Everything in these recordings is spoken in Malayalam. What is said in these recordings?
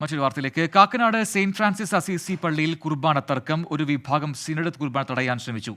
മറ്റൊരു വാർത്തയിലേക്ക്. കാക്കനാട് സെയിന്റ് ഫ്രാൻസിസ് അസീസി പള്ളിയിൽ കുർബാന തർക്കം. ഒരു വിഭാഗം സിനഡ് കുർബാന തടയാൻ ശ്രമിച്ചു.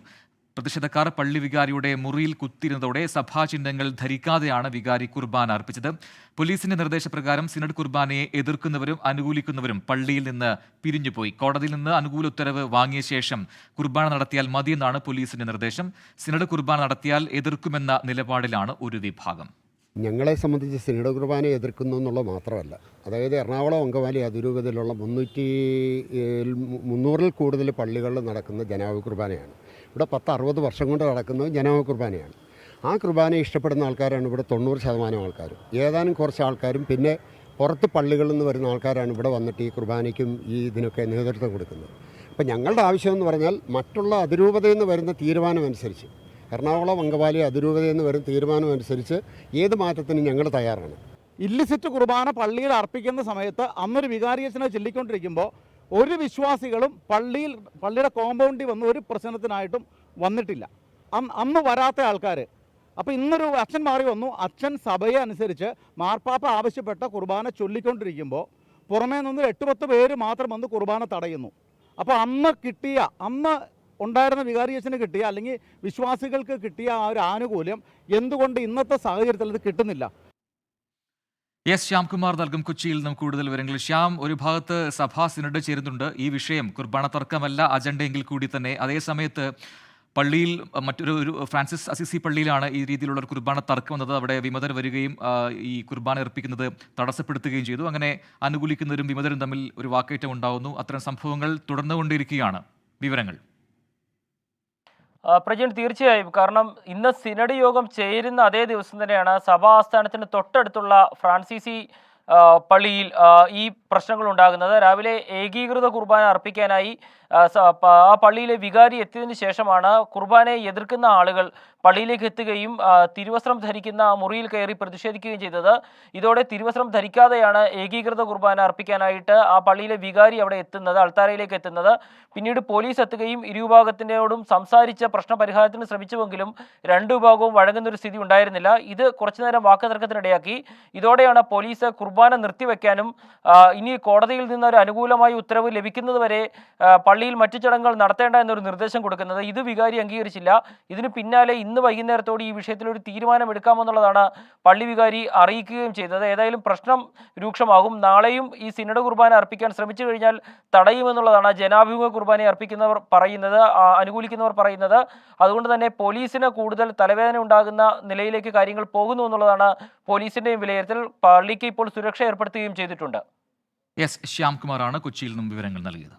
പ്രതിഷേധക്കാർ പള്ളി വികാരിയുടെ മുറിയിൽ കുത്തിരുന്നതോടെ സഭാചിഹ്നങ്ങൾ ധരിക്കാതെയാണ് വികാരി കുർബാന അർപ്പിച്ചത്. പോലീസിന്റെ നിർദ്ദേശപ്രകാരം സിനഡ് കുർബാനയെ എതിർക്കുന്നവരും അനുകൂലിക്കുന്നവരും പള്ളിയിൽ നിന്ന് പിരിഞ്ഞുപോയി. കോടതിയിൽ നിന്ന് അനുകൂല ഉത്തരവ് വാങ്ങിയ ശേഷം കുർബാന നടത്തിയാൽ മതിയെന്നാണ് പോലീസിന്റെ നിർദ്ദേശം. സിനഡ് കുർബാന നടത്തിയാൽ എതിർക്കുമെന്ന നിലപാടിലാണ് ഒരു വിഭാഗം. ഞങ്ങളെ സംബന്ധിച്ച് സിനഡ് കുർബാന എതിർക്കുന്നു എന്നുള്ളത് മാത്രമല്ല. അതായത് എറണാകുളം അങ്കമാലി അതിരൂപതയിലുള്ള മുന്നൂറ്റി മുന്നൂറിൽ കൂടുതൽ പള്ളികളിൽ നടക്കുന്ന ജനാവ കുർബാനയാണ്. ഇവിടെ പത്ത് അറുപത് വർഷം കൊണ്ട് നടക്കുന്നത് ജനാവ കുർബാനയാണ്. ആ കുർബാന ഇഷ്ടപ്പെടുന്ന ആൾക്കാരാണ് ഇവിടെ തൊണ്ണൂറ് ശതമാനം ആൾക്കാരും. ഏതാനും കുറച്ച് ആൾക്കാരും പിന്നെ പുറത്ത് പള്ളികളിൽ നിന്ന് വരുന്ന ആൾക്കാരാണ് ഇവിടെ വന്നിട്ട് ഈ കുർബാനയ്ക്കും ഈ ഇതിനൊക്കെ നേതൃത്വം കൊടുക്കുന്നത്. അപ്പോൾ ഞങ്ങളുടെ ആവശ്യം എന്ന് പറഞ്ഞാൽ മറ്റുള്ള അതിരൂപതയിൽ നിന്ന് വരുന്ന തീരുമാനം അനുസരിച്ച് എറണാകുളം അങ്കവാലി അതിരൂപത എന്ന് വരും തീരുമാനം അനുസരിച്ച് ഏത് മാറ്റത്തിനും ഞങ്ങൾ തയ്യാറാണ്. ഇല്ലിസിറ്റ് കുർബാന പള്ളിയിൽ അർപ്പിക്കുന്ന സമയത്ത് അന്നൊരു വികാരിയച്ഛനെ ചൊല്ലിക്കൊണ്ടിരിക്കുമ്പോൾ ഒരു വിശ്വാസികളും പള്ളിയിൽ പള്ളിയുടെ കോമ്പൗണ്ടിൽ വന്ന് ഒരു പ്രശ്നത്തിനായിട്ടും വന്നിട്ടില്ല. അന്ന് വരാത്ത ആൾക്കാർ അപ്പോൾ ഇന്നൊരു അച്ഛൻ മാറി വന്നു. അച്ഛൻ സഭയെ അനുസരിച്ച് മാർപ്പാപ്പ ആവശ്യപ്പെട്ട കുർബാന ചൊല്ലിക്കൊണ്ടിരിക്കുമ്പോൾ പുറമേ നിന്ന് എട്ട് പത്ത് പേര് മാത്രം വന്ന് കുർബാന തടയുന്നു. അപ്പോൾ അന്ന് കിട്ടിയ അന്ന് ഉണ്ടായിരുന്ന വികാരിയച്ഛന് കിട്ടിയ അല്ലെങ്കിൽ വിശ്വാസികൾക്ക് കിട്ടിയ ആ ഒരു ആനുകൂല്യം എന്തുകൊണ്ട് ഇന്നത്തെ സാഹചര്യത്തിൽ അത് കിട്ടുന്നില്ല? എസ് ശ്യാംകുമാർ നൽകും കൊച്ചിയിൽ നിന്നും കൂടുതൽ വിവരങ്ങൾ. ശ്യാം ഒരു ഭാഗത്ത് സഭാ സിനഡ് ചേരുന്നുണ്ട്. ഈ വിഷയം കുർബാന തർക്കമല്ല അജണ്ടയെങ്കിൽ കൂടി തന്നെ. അതേസമയത്ത് പള്ളിയിൽ മറ്റൊരു ഒരു ഫ്രാൻസിസ് അസിസി പള്ളിയിലാണ് ഈ രീതിയിലുള്ള ഒരു കുർബാന തർക്കം വന്നത്. അവിടെ വിമതർ വരികയും ഈ കുർബാന അർപ്പിക്കുന്നത് തടസ്സപ്പെടുത്തുകയും ചെയ്തു. അങ്ങനെ അനുകൂലിക്കുന്നവരും വിമതരും തമ്മിൽ ഒരു വാക്കേറ്റം ഉണ്ടാകുന്നു അത്തരം സംഭവങ്ങൾ തുടർന്നുകൊണ്ടിരിക്കുകയാണ്. വിവരങ്ങൾ. പ്രജിൻ തീർച്ചയായും. കാരണം ഇന്ന് സിനഡ് യോഗം ചേരുന്ന അതേ ദിവസം തന്നെയാണ് സഭാ ആസ്ഥാനത്തിന് തൊട്ടടുത്തുള്ള ഫ്രാൻസിസി പള്ളിയിൽ ഈ പ്രശ്നങ്ങൾ ഉണ്ടാകുന്നത് രാവിലെ ഏകീകൃത കുർബാന അർപ്പിക്കാനായി ആ, പള്ളിയിലെ വികാരി എത്തിയതിനു ശേഷമാണ് കുർബാനയെ എതിർക്കുന്ന ആളുകൾ പള്ളിയിലേക്ക് എത്തുകയും തിരുവസ്ത്രം ധരിക്കുന്ന മുറിയിൽ കയറി പ്രതിഷേധിക്കുകയും ചെയ്തത്. ഇതോടെ തിരുവസ്ത്രം ധരിക്കാതെയാണ് ഏകീകൃത കുർബാന അർപ്പിക്കാനായിട്ട് ആ പള്ളിയിലെ വികാരി അവിടെ എത്തുന്നത് അൾത്താരയിലേക്ക് എത്തുന്നത്. പിന്നീട് പോലീസ് എത്തുകയും ഇരുവിഭാഗത്തിനോടും സംസാരിച്ച് പ്രശ്ന പരിഹാരത്തിന് ശ്രമിച്ചുവെങ്കിലും രണ്ടു വിഭാഗവും വഴങ്ങുന്ന ഒരു സ്ഥിതി ഉണ്ടായിരുന്നില്ല. ഇത് കുറച്ചുനേരം വാക്കുതർക്കത്തിനിടയാക്കി. ഇതോടെയാണ് പോലീസ് കുർബാന നിർത്തിവെക്കാനും ഇനി കോടതിയിൽ നിന്ന് ഒരു അനുകൂലമായ ഉത്തരവ് ലഭിക്കുന്നതുവരെ ആ, പള്ളിയിൽ മറ്റു ചടങ്ങുകൾ നടത്തേണ്ട എന്നൊരു നിർദ്ദേശം കൊടുക്കുന്നത് ഇത് വികാരി അംഗീകരിച്ചില്ല. ഇതിന് പിന്നാലെ ഇന്ന് വൈകുന്നേരത്തോടെ ഈ വിഷയത്തിൽ ഒരു തീരുമാനമെടുക്കാമെന്നുള്ളതാണ് പള്ളി വികാരി അറിയിക്കുകയും ചെയ്തത്. ഏതായാലും പ്രശ്നം രൂക്ഷമാകും. നാളെയും ഈ സിനഡ് കുർബാന അർപ്പിക്കാൻ ശ്രമിച്ചു കഴിഞ്ഞാൽ തടയുമെന്നുള്ളതാണ് ജനാഭിമുഖ കുർബാന അർപ്പിക്കുന്നവർ പറയുന്നത് അനുകൂലിക്കുന്നവർ പറയുന്നത്. അതുകൊണ്ട് തന്നെ പോലീസിന് കൂടുതൽ തലവേദന ഉണ്ടാകുന്ന നിലയിലേക്ക് കാര്യങ്ങൾ പോകുന്നു എന്നുള്ളതാണ് പോലീസിന്റെയും വിലയിരുത്തൽ. പള്ളിക്ക് ഇപ്പോൾ സുരക്ഷ ഏർപ്പെടുത്തുകയും ചെയ്തിട്ടുണ്ട്. എസ് ശ്യാംകുമാറാണ് കൊച്ചിയിൽ നിന്നും വിവരങ്ങൾ നൽകിയത്.